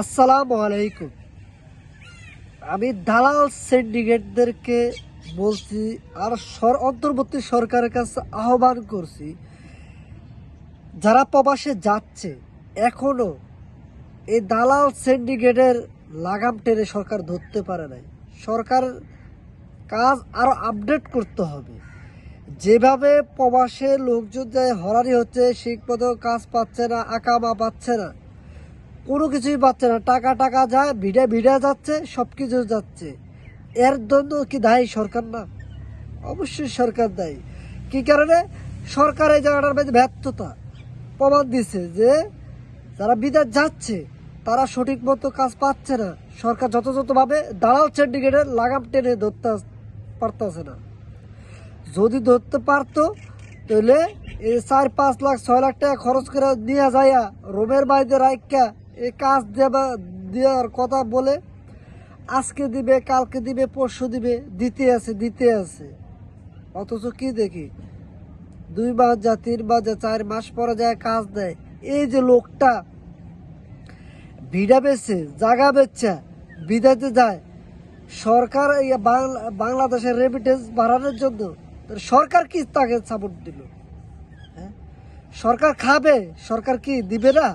আসসালামু আলাইকুম। আমি দালাল সিন্ডিকেটদেরকে বলছি আর সর অন্তর্বর্তী সরকারের কাছে আহ্বান করছি, যারা প্রবাসে যাচ্ছে, এখনও এই দালাল সিন্ডিকেটের লাগাম টেনে সরকার ধরতে পারে নাই। সরকার কাজ আরও আপডেট করতে হবে। যেভাবে প্রবাসে লোকজন যায় হরানি হচ্ছে ঠিক মতো কাজ পাচ্ছে না আকামা পাচ্ছে না। কোনো কিছুই পাচ্ছে না। টাকা টাকা যায় ভিড়ে ভিড়ে যাচ্ছে সব কিছু যাচ্ছে। এর জন্য কি দায়ী সরকার না? অবশ্যই সরকার দায়ী। কি কারণে? সরকার এই জায়গাটার মধ্যে ব্যর্থতা প্রমাণ দিছে যে, যারা বিদেশ যাচ্ছে, তারা সঠিক মতো কাজ পাচ্ছে না। সরকার যথাযথভাবে দালাল সিন্ডিকেটের লাগাম টেনে ধরতে পারতেছে না। যদি ধরতে পারতো, তাহলে এই চার পাঁচ লাখ, ছয় লাখ টাকা খরচ করে নিয়ে যাইয়া রোমের বাইরে রাইকা এই কাজ দেবা, দেওয়ার কথা বলে, আজকে দিবে, কালকে দিবে, পরশু দিবে, দিতে আছে দিতে আছে। অথচ কি দেখি? দুই মাস যা, তিন মাস যা, চার মাস পরে যায় কাজ দেয়। এই যে লোকটা ভিড়া বেচছে জাগা বেচছে বিদাতে যায়, সরকার এই বাংলা, বাংলাদেশের রেমিটেন্স বাড়ানোর জন্য সরকার কি তাকে সাপোর্ট দিল? হ্যাঁ? সরকার খাবে, সরকার কি দিবে না?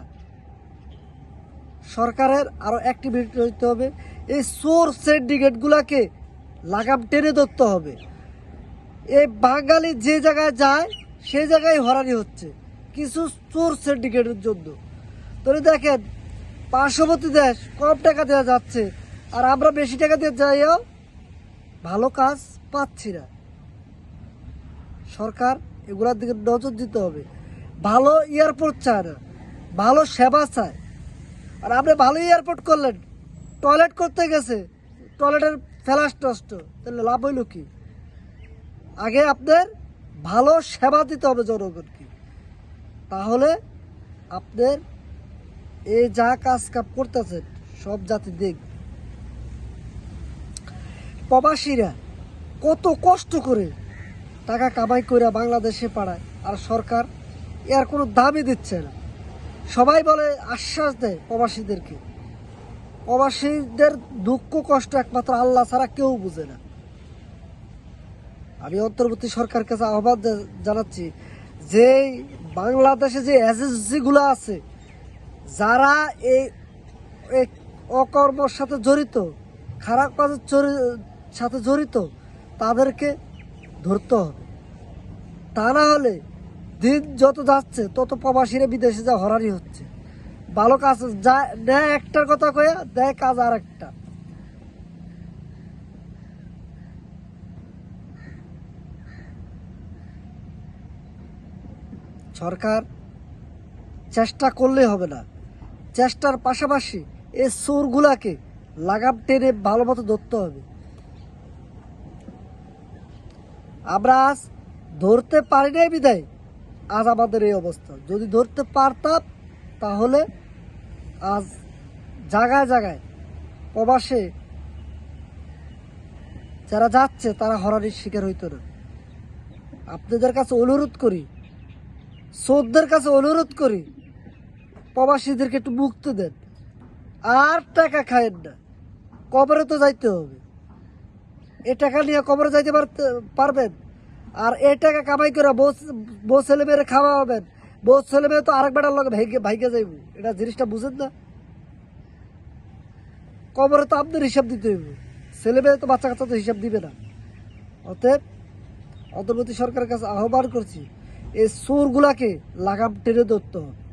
সরকারের আরও অ্যাক্টিভিটি হইতে হবে। এই সোর সিন্ডিকেট গুলাকে লাগাম টেনে ধরতে হবে। এই বাঙালি যে জায়গায় যায় সেই জায়গায় হরানি হচ্ছে। কিছু চোর সিন্ডিকেটের জন্য। তাহলে দেখেন, পার্শ্ববর্তী দেশ কম টাকা দেওয়া যাচ্ছে, আর আমরা বেশি টাকা দিয়ে যাইও ভালো কাজ পাচ্ছি না। সরকার এগুলোর দিকে নজর দিতে হবে। ভালো এয়ারপোর্ট চায় না, ভালো সেবা চায়। আর আপনি ভালো এয়ারপোর্ট করলেন। টয়লেট করতে গেছে। টয়লেটের ফেলাস নষ্ট তাহলে লাভ হইল কি? আগে আপনার ভালো সেবা দিতে হবে জনগণকে। তাহলে আপনার এই যা কাজ কাপ করতেছেন, সব জাতি দেখবে প্রবাসীরা কত কষ্ট করে টাকা কামাই করে বাংলাদেশে পাড়ায়। আর সরকার এর কোনো দামই দিচ্ছে না। সবাই বলে আশ্বাস দেয় প্রবাসীদেরকে। প্রবাসীদের দুঃখ, কষ্ট একমাত্র আল্লাহ ছাড়া কেউ বুঝে না। আমি অন্তর্বর্তী সরকার কাছে আহ্বান জানাচ্ছি যে বাংলাদেশে যে এজেন্সিগুলো আছে, যারা এই অকর্মর সাথে জড়িত, খারাপ কাজের সাথে জড়িত, তাদেরকে ধরতে হবে। তা না হলে দিন যত যাচ্ছে, তত প্রবাসীরা বিদেশে যা হরানি হচ্ছে। ভালো কাজ যা নেয় একটার কথা কয়া, দেয় কাজ আর একটা। সরকার চেষ্টা করলে হবে না। চেষ্টার পাশাপাশি এই চোরগুলাকে লাগাম টেনে ভালো মতো ধরতে হবে। আমরা আজ ধরতে পারি নাই বিদায়। আজ আমাদের এই অবস্থা। যদি ধরতে পারতাম, তাহলে আজ জায়গায় জায়গায় প্রবাসে যারা যাচ্ছে, তারা হরানির শিকার হইতো না। আপনাদের কাছে অনুরোধ করি, সৌদদের কাছে অনুরোধ করি, প্রবাসীদেরকে একটু মুক্তি দেন। আর টাকা খায়েন না। কবরে তো যাইতে হবে। এ টাকা নিয়ে কবরে যাইতে পারতে- পারবেন? আর এ টাকা কামাই করে বউ ছেলে মেয়েরে খাওয়া হবেন বউ ছেলে মেয়ে তো আরেক বেটার লগে ভাইকে ভাইকে যাইব। এটা জিনিসটা বুঝেন না? কবরে তো আপনার হিসাব দিতে হইব। ছেলে মেয়ে তো বাচ্চা কাচ্চা তো হিসাব দিবে না। অতএব অন্তর্বর্তী সরকারের কাছে আহ্বান করছি, এই সুরগুলাকে লাগাম টেনে ধরতে হবে।